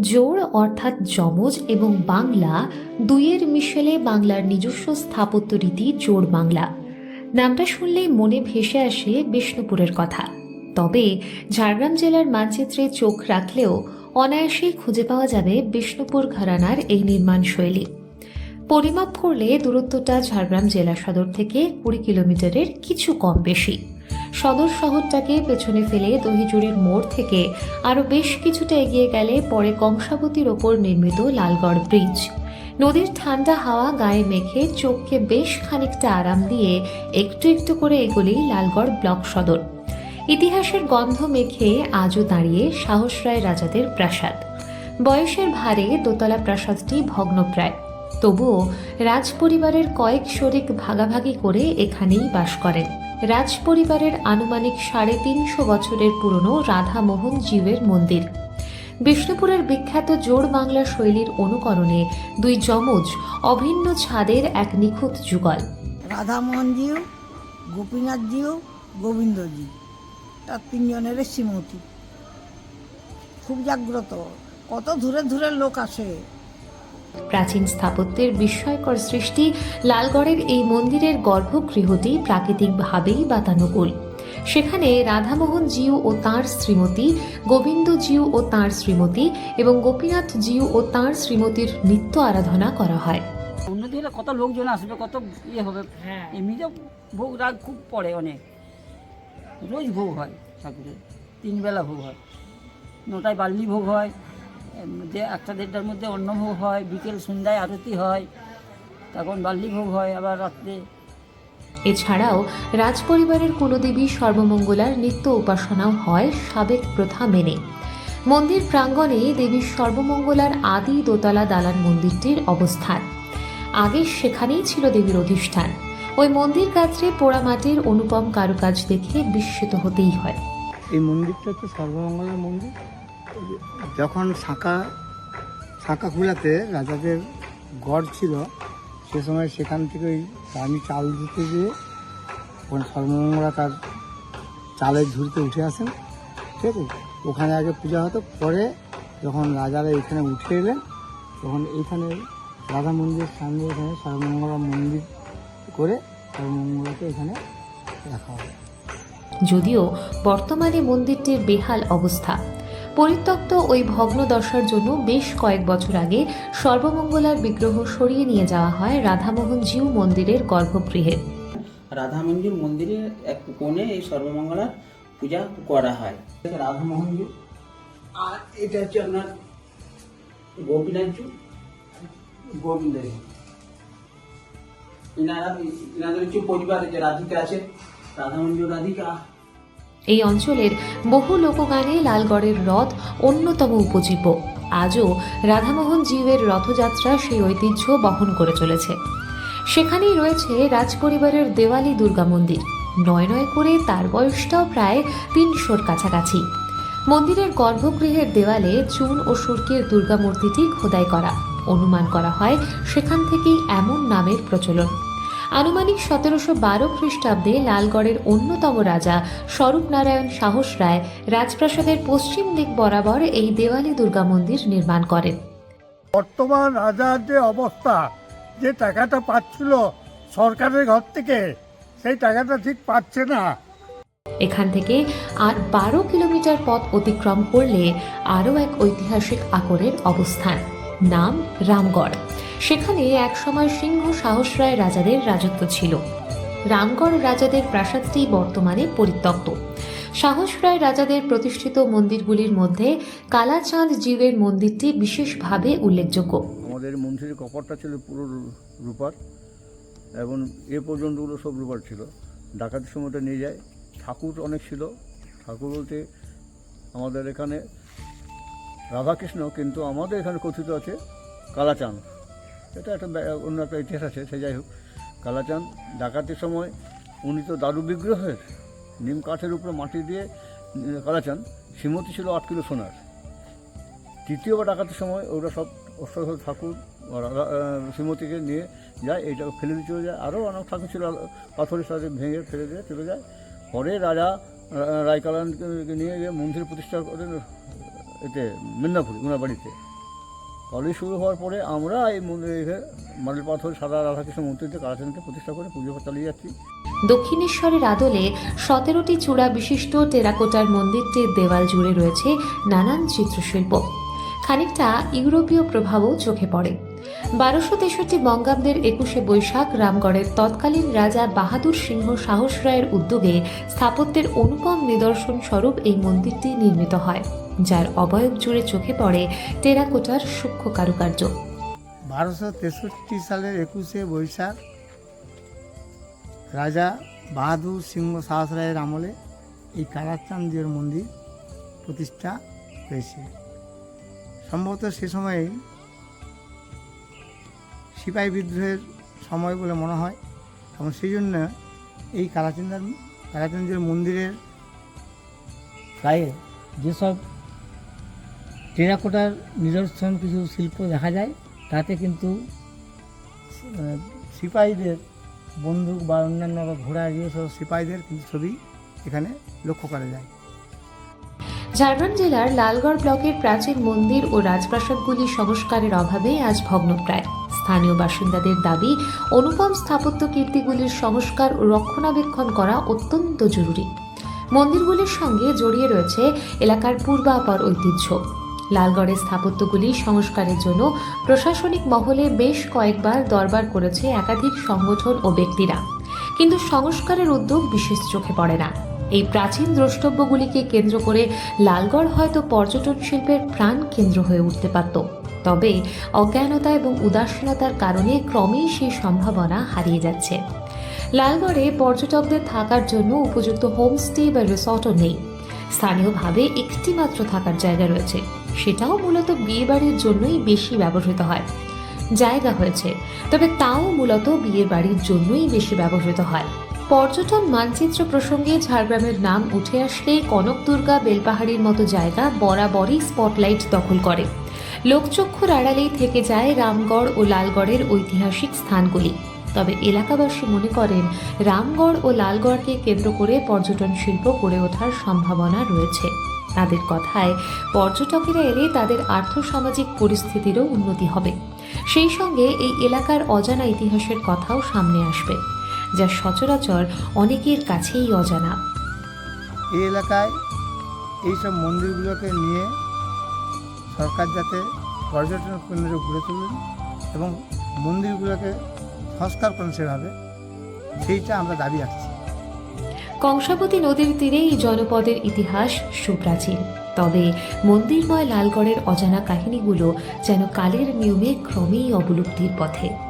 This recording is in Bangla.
জোড় অর্থাৎ যমজ এবং বাংলা দুইয়ের মিশেলে বাংলার নিজস্ব স্থাপত্য রীতি জোড় বাংলা। নামটা শুনলেই মনে ভেসে আসে বিষ্ণুপুরের কথা। তবে ঝাড়গ্রাম জেলার মানচিত্রে চোখ রাখলেও অনায়াসেই খুঁজে পাওয়া যাবে বিষ্ণুপুর ঘরানার এই নির্মাণ শৈলী। পরিমাপ করলে দূরত্বটা ঝাড়গ্রাম জেলা সদর থেকে কুড়ি কিলোমিটারের কিছু কম বেশি। সদর শহরটাকে পেছনে ফেলে দহিজুড়ির মোড় থেকে আরও বেশ কিছুটা এগিয়ে গেলে পরে কংসাবতীর ওপর নির্মিত লালগড় ব্রিজ। নদীর ঠান্ডা হাওয়া গায়ে মেখে চোখকে বেশ খানিকটা আরাম দিয়ে একটু একটু করে এগুলি লালগড় ব্লক সদর। ইতিহাসের গন্ধ মেখে আজও দাঁড়িয়ে সাহস রায় রাজাদের প্রাসাদ। বয়সের ভারে দোতলা প্রাসাদটি ভগ্নপ্রায়। তবুও রাজপরিবারের কয়েক শরিক ভাগাভাগি করে এখানেই বাস করেন। রাজপরিবারের আনুমানিক সাড়ে তিনশো বছরের পুরনো রাধামোহন জীবের মন্দির। বিষ্ণুপুরের বিখ্যাত জোড় বাংলা শৈলীর অনুকরণে দুই যমজ, অভিন্ন ছাদের এক নিখুঁত যুগল। রাধামোহনজিও গোপীনাথজিও গোবিন্দজি তার তিনজনের শ্রীমতী খুব জাগ্রত। কত দূরে দূরে লোক আসে। প্রাচীন স্থাপত্যের বিস্ময়কর সৃষ্টি লালগড়ের এই মন্দিরের গর্ভগৃহটি প্রাকৃতিকভাবেই বাতানুকূল। সেখানে রাধামোহন জিউ ও তাঁর শ্রীমতী গোবিন্দ জিউ ও তাঁর শ্রীমতী এবং গোপীনাথ জিউ ও তাঁর শ্রীমতীর নিত্য আরাধনা করা হয়। উন্নতি হলে কত লোকজন আসবে কত ইয়ে হবে এমনিতে ভোগ রাগ খুব পড়ে অনেক। রোজ ভোগ হয় ঠাকুরের তিন বেলা ভোগ হয় নটায় বাল্লি ভোগ হয়। যে একটা দেড়টার মধ্যে অন্নভোগ হয় বিকেল সন্ধ্যায় আরতি হয় তখন বাল্লি ভোগ হয় আবার রাত্রে। এছাড়াও রাজপরিবারের কুলদেবী সর্বমঙ্গলার নিত্য উপাসনাও হয় সাবেক প্রথা মেনে। মন্দির প্রাঙ্গণে দেবী সর্বমঙ্গলার আদি দোতলা দালান মন্দিরটির অবস্থান। আগে সেখানেই ছিল দেবীর অধিষ্ঠান। ওই মন্দির গাত্রে পোড়ামাটির অনুপম কারুকাজ দেখে বিস্মিত হতেই হয়। এই মন্দিরটা হচ্ছে সর্বমঙ্গলের মন্দির। যখন শাঁখা শাঁখা খুলাতে রাজাদের গড় ছিল, সে সময় সেখান থেকে ওই রানী চাল দিতে গিয়ে ওখানে সর্বমঙ্গলা তার চালের ঝুড়িতে উঠে আসেন। ঠিক আছে? ওখানে আগে পূজা হতো, পরে যখন রাজারা এখানে উঠে এলেন, তখন এইখানে রাধা মন্দিরের সামনে এখানে সর্বমঙ্গলা মন্দির করে সর্বমঙ্গলাকে এখানে রাখা হয়। যদিও বর্তমানে মন্দিরটির বেহাল অবস্থা পরিত্যক্ত ওই ভগ্ন দশার জন্য বেশ কয়েক বছর আগে সর্বমঙ্গলার বিগ্রহ সরিয়ে নিয়ে যাওয়া হয় রাধামোহন জিউ মন্দিরের গর্ভগৃহে। রাধা মন্দির মন্দিরের এক কোণে এই সর্বমঙ্গলার পূজা করা হয়। রাধা মন্দির আর এটা হচ্ছে আপনার গোপীনাথজি গোবিন্দজি ইনারা ইনাদের হচ্ছে পরিবার যে রাধিকা আছে রাধা মন্দির রাধিকা এই অঞ্চলের বহু লোকগানে লালগড়ের রথ অন্যতম উপজীব্য। আজও রাধামোহন জিউয়ের রথযাত্রা সেই ঐতিহ্য বহন করে চলেছে। সেখানেই রয়েছে রাজপরিবারের দেওয়ালি দুর্গা মন্দির। নয় নয় করে তার বয়সটাও প্রায় তিনশোর কাছাকাছি। মন্দিরের গর্ভগৃহের দেওয়ালে চুন ও সুরকির দুর্গা মূর্তিটি খোদাই করা। অনুমান করা হয় সেখান থেকেই এমন নামের প্রচলন। আনুমানিক সতেরোশো বারো খ্রিস্টাব্দে লালগড়ের অন্যতম রাজা স্বরূপ নারায়ণ সাহস রায় রাজপ্রাসাদের পশ্চিম দিক বরাবর এই দেওয়ালি দুর্গা মন্দির নির্মাণ করেন। বর্তমান রাজার যে অবস্থা যে টাকাটা পাচ্ছিল সরকারের ঘর থেকে সেই টাকাটা ঠিক পাচ্ছে না। এখান থেকে আর বারো কিলোমিটার পথ অতিক্রম করলে আরও এক ঐতিহাসিক আকরের অবস্থান নাম রামগড়। সেখানে একসময় সিংহ সাহস রায় রাজাদের রাজত্ব ছিল। রামগড় রাজাদের প্রাসাদটি বর্তমানে পরিত্যক্ত। সাহস রায় রাজাদের প্রতিষ্ঠিত মন্দিরগুলির মধ্যে কালাচাঁদ জীবের মন্দিরটি বিশেষভাবে উল্লেখযোগ্য। আমাদের মন্দিরের কপারটা ছিল পুরো রূপার এবং এ পর্যন্তগুলো সব রূপার ছিল। ডাকাতির সময়টা নিয়ে যায়। ঠাকুর অনেক ছিল। ঠাকুর বলতে আমাদের এখানে রাধাকৃষ্ণ কিন্তু আমাদের এখানে কথিত আছে কালাচাঁদ। এটা একটা অন্য একটা ইতিহাস আছে, সে যাই হোক। কালাচাঁদ, ডাকাতির সময় উনি তো দারু বিগ্রহের নিম কাঠের উপরে মাটি দিয়ে কালাচাঁদ, শ্রীমতী ছিল আট কিলো সোনার। তৃতীয়বার ডাকাতির সময় ওরা সব অষ্টাদশ ঠাকুর শ্রীমতীকে নিয়ে যায় এইটাকে ফেলে দিয়ে চলে যায়। আরও অনেক ঠাকুর ছিল পাথরের সাথে ভেঙে ফেলে দিয়ে চলে যায়। পরে রাজা রায়কালানকে নিয়ে গিয়ে মন্দির প্রতিষ্ঠা করেন, এতে, মিদনাপুরি ওনার বাড়িতে। কলেজ শুরু হওয়ার পরে আমরা এই মন্দিরে মার্বেল পাথর, সাদা রাধাকৃষ্ণ মূর্তিতে কারাচাঁদকে প্রতিষ্ঠা করে পুজো চালিয়ে যাচ্ছি। দক্ষিণেশ্বরের আদলে সতেরোটি চূড়া বিশিষ্ট টেরাকোটার মন্দিরটির দেওয়াল জুড়ে রয়েছে নানান চিত্রশিল্প। খানিকটা ইউরোপীয় প্রভাবও চোখে পড়ে। বারোশো তেষট্টি বঙ্গাব্দের একুশে বৈশাখ রামগড়ের তৎকালীন রাজা বাহাদুর সিংহ সাহস রায়ের উদ্যোগে স্থাপত্যের অনুপম নিদর্শন স্বরূপ এই মন্দিরটি নির্মিত হয়। যার অবয়ব জুড়ে চোখে পড়ে টেরাকোটার সূক্ষ্ম কারুকার্য। বারোশো তেষট্টি সালের একুশে বৈশাখ রাজা বাহাদুর সিংহ সাহস রায়ের আমলে এই কালাচান্দের মন্দির প্রতিষ্ঠা হয়েছে। সম্ভবত সে সময়েই সিপাহী বিদ্রোহের সময় বলে মনে হয় এবং সেই জন্য এই কালাচান্দার কালাচান্দের মন্দিরের গায়ে যেসব টেরাকোটার নিদর্শন কিছু শিল্প দেখা যায়, তাতে কিন্তু সিপাহীদের বন্দুক বা অন্যান্য ঘোড়া যেসব সিপাহীদের কিন্তু ছবি এখানে লক্ষ্য করা যায়। ঝাড়গ্রাম জেলার লালগড় ব্লকের প্রাচীন মন্দির ও রাজপ্রাসাদগুলি সংস্কারের অভাবে আজ ভগ্নপ্রায়। স্থানীয় বাসিন্দাদের দাবি, অনুপম স্থাপত্য কীর্তিগুলির সংস্কার ও রক্ষণাবেক্ষণ করা অত্যন্ত জরুরি। মন্দিরগুলির সঙ্গে জড়িয়ে রয়েছে এলাকার পূর্বাপর ঐতিহ্য। লালগড়ের স্থাপত্যগুলি সংস্কারের জন্য প্রশাসনিক মহলে বেশ কয়েকবার দরবার করেছে একাধিক সংগঠন ও ব্যক্তিরা। কিন্তু সংস্কারের উদ্যোগ বিশেষ চোখে পড়ে না। এই প্রাচীন দ্রষ্টব্যগুলিকে কেন্দ্র করে লালগড় হয়তো পর্যটন শিল্পের প্রাণ কেন্দ্র হয়ে উঠতে পারত। তবে অজ্ঞানতা এবং উদাসীনতার কারণে ক্রমেই সেই সম্ভাবনা হারিয়ে যাচ্ছে। লালগড়ে পর্যটকদের থাকার জন্য উপযুক্ত হোমস্টে বা রিসর্টও নেই। স্থানীয়ভাবে একটি মাত্র থাকার জায়গা রয়েছে। সেটাও মূলত বিয়েবাড়ির জন্যই বেশি ব্যবহৃত হয়। জায়গা হয়েছে, তবে তাও মূলত বিয়ের বাড়ির জন্যই বেশি ব্যবহৃত হয়। পর্যটন মানচিত্র প্রসঙ্গে ঝাড়গ্রামের নাম উঠে আসলে কনক দুর্গা বেলপাহাড়ির মতো জায়গা বরাবরই স্পটলাইট দখল করে। লোকচক্ষুর আড়ালেই থেকে যায় রামগড় ও লালগড়ের ঐতিহাসিক স্থানগুলি। তবে এলাকাবাসী মনে করেন, রামগড় ও লালগড়কে কেন্দ্র করে পর্যটন শিল্প গড়ে ওঠার সম্ভাবনা রয়েছে। তাদের কথায় পর্যটকেরা এলে তাদের আর্থসামাজিক পরিস্থিতিরও উন্নতি হবে। সেই সঙ্গে এই এলাকার অজানা ইতিহাসের কথাও সামনে আসবে, যা সচরাচর অনেকের কাছেই অজানা। এই এলাকায় এইসব মন্দিরগুলোকে নিয়ে সরকার যাতে পর্যটন কেন্দ্র গড়ে তুলুন এবং মন্দিরগুলোকে সংস্কার করেন সেভাবে, সেইটা আমরা দাবি রাখছি। কংসাবতী নদীর তীরে এই জনপদের ইতিহাস সুপ্রাচীন। তবে মন্দিরময় লালগড়ের অজানা কাহিনীগুলো যেন কালের নিয়মে ক্রমেই অবলুপ্তির পথে।